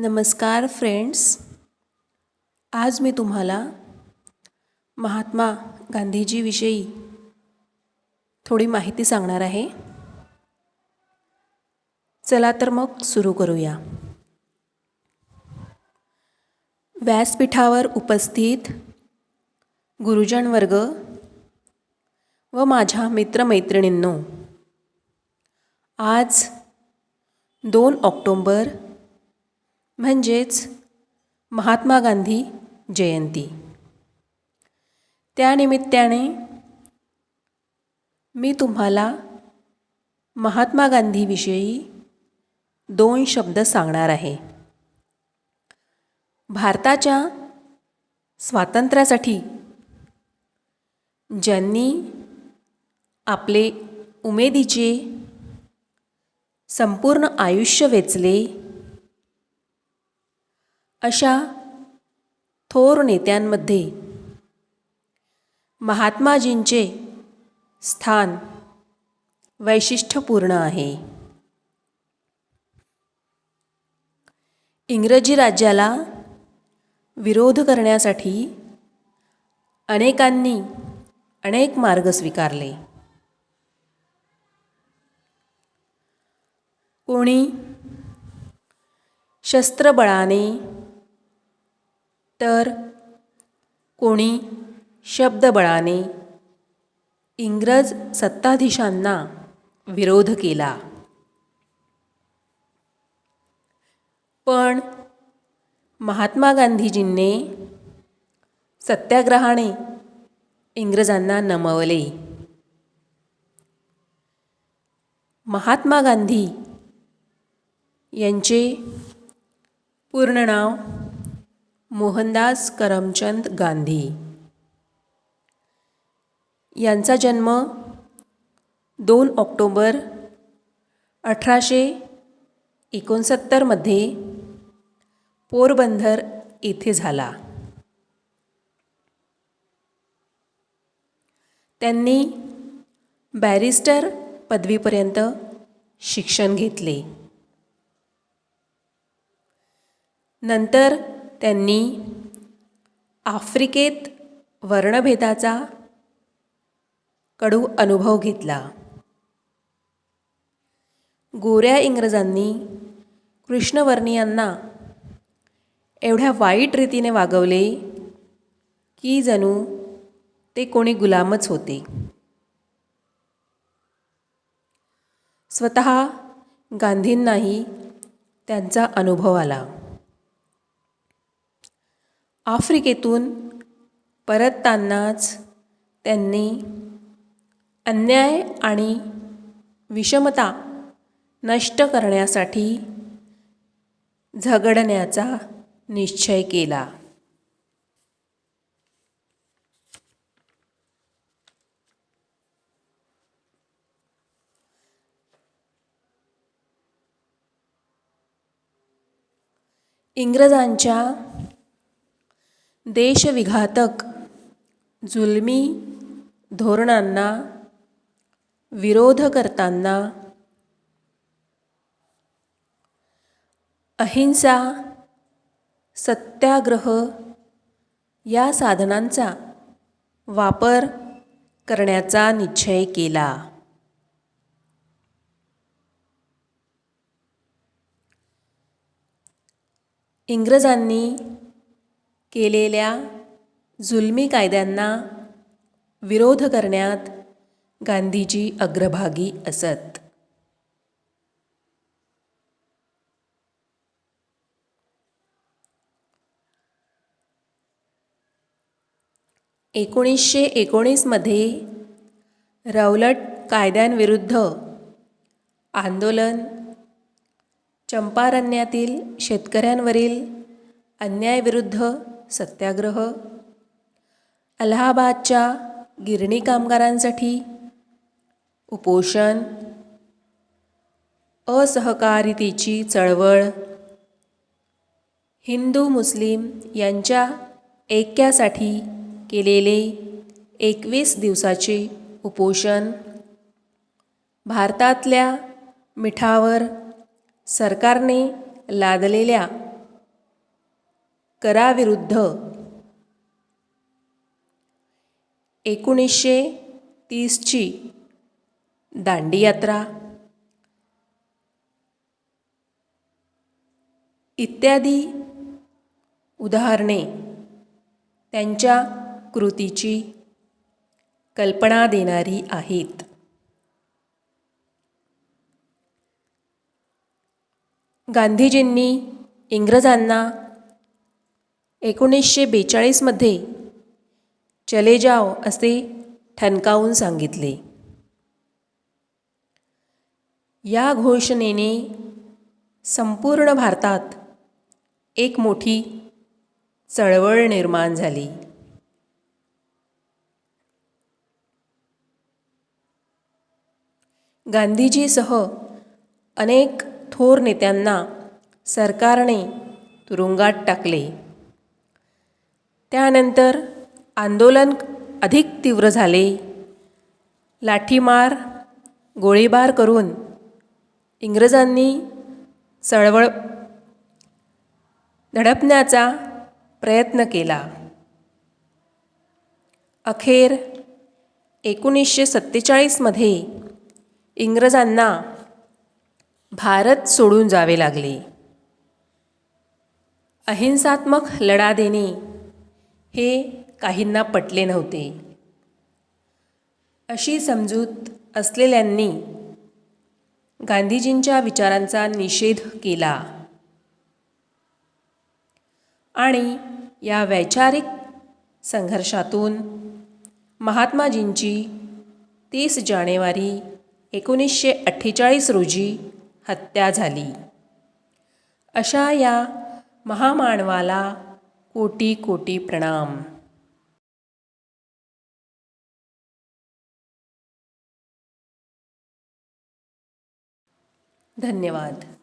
नमस्कार फ्रेंड्स. आज मी तुम्हाला महात्मा गांधीजीविषयी थोडी माहिती सांगणार आहे. चला तर मग सुरू करूया. व्यासपीठावर उपस्थित गुरुजन वर्ग व माझ्या मित्रमैत्रिणींनो आज दोन ऑक्टोंबर म्हणजेच महात्मा गांधी जयंती. त्यानिमित्ताने मी तुम्हाला महात्मा गांधीविषयी दोन शब्द सांगणार आहे. भारताच्या स्वातंत्र्यासाठी ज्यांनी आपले उमेदीचे संपूर्ण आयुष्य वेचले अशा थोर नेत्यांमध्ये महात्माजींचे स्थान वैशिष्ट्यपूर्ण आहे. इंग्रजी राज्याला विरोध करण्यासाठी अनेकांनी अनेक मार्ग स्वीकारले. कोणी शस्त्रबळाने तर कोणी शब्दबळाने इंग्रज सत्ताधीशांना विरोध केला. पण महात्मा गांधीजींनी सत्याग्रहाने इंग्रजांना नमवले. महात्मा गांधी यांचे पूर्ण नाव मोहनदास करमचंद गांधी. यांचा जन्म दोन ऑक्टोबर अठराशे एकोणसत्तरमध्ये पोरबंदर येथे झाला. त्यांनी बॅरिस्टर पदवीपर्यंत शिक्षण घेतले. नंतर त्यांनी आफ्रिकेत वर्णभेदाचा कडू अनुभव घेतला. गोऱ्या इंग्रजांनी कृष्णवर्णीयांना एवढ्या वाईट रीतीने वागवले की जणू ते कोणी गुलामच होते. स्वतः गांधींनाही त्यांचा अनुभव आला. आफ्रिकेतून परततानाच त्यांनी अन्याय आणि विषमता नष्ट करण्यासाठी झगडण्याचा निश्चय केला. इंग्रजांच्या देशविघातक जुलमी धोरणांना विरोध करताना अहिंसा सत्याग्रह या साधनांचा वापर करण्याचा निश्चय केला. इंग्रजांनी केलेल्या जुलमी कायद्यांना विरोध करण्यात गांधीजी अग्रभागी असत. एकोणीसशे एकोणीसमध्ये रौलट कायद्यांविरुद्ध आंदोलन चंपारण्यातील शेतकऱ्यांवरील अन्यायविरुद्ध सत्याग्रह. अलाहाबादच्या गिरणी कामगारांसाठी उपोषण. असहकारितेची चळवळ. हिंदू मुस्लिम यांच्या ऐक्यासाठी केलेले एकवीस दिवसाचे उपोषण. भारतातल्या मिठावर सरकारने लादलेल्या कराविरुद्ध. एकोणीसशे तीसची दांडी यात्रा इत्यादी उदाहरणे त्यांच्या कृतीची कल्पना देणारी आहेत. गांधीजींनी इंग्रजांना एकोणीसशे बेचाळीसमध्ये चले जाओ असे ठणकावून सांगितले. या घोषणेने संपूर्ण भारतात एक मोठी चळवळ निर्माण झाली. गांधीजीसह अनेक थोर नेत्यांना सरकारने तुरुंगात टाकले. त्यानंतर आंदोलन अधिक तीव्र झाले. लाठीमार गोळीबार करून इंग्रजांनी चळवळ दडपण्याचा प्रयत्न केला. अखेर एकोणीसशे सत्तेचाळीसमध्ये इंग्रजांना भारत सोडून जावे लागले. अहिंसात्मक लढा देणे हे काहींना पटले नव्हते. अशी समजूत असलेल्यांनी गांधीजींच्या विचारांचा निषेध केला. आणि या वैचारिक संघर्षातून महात्माजींची तीस जानेवारी एकोणीसशे अठ्ठेचाळीस रोजी हत्या झाली. अशा या महामानवाला कोटी कोटी प्रणाम. धन्यवाद.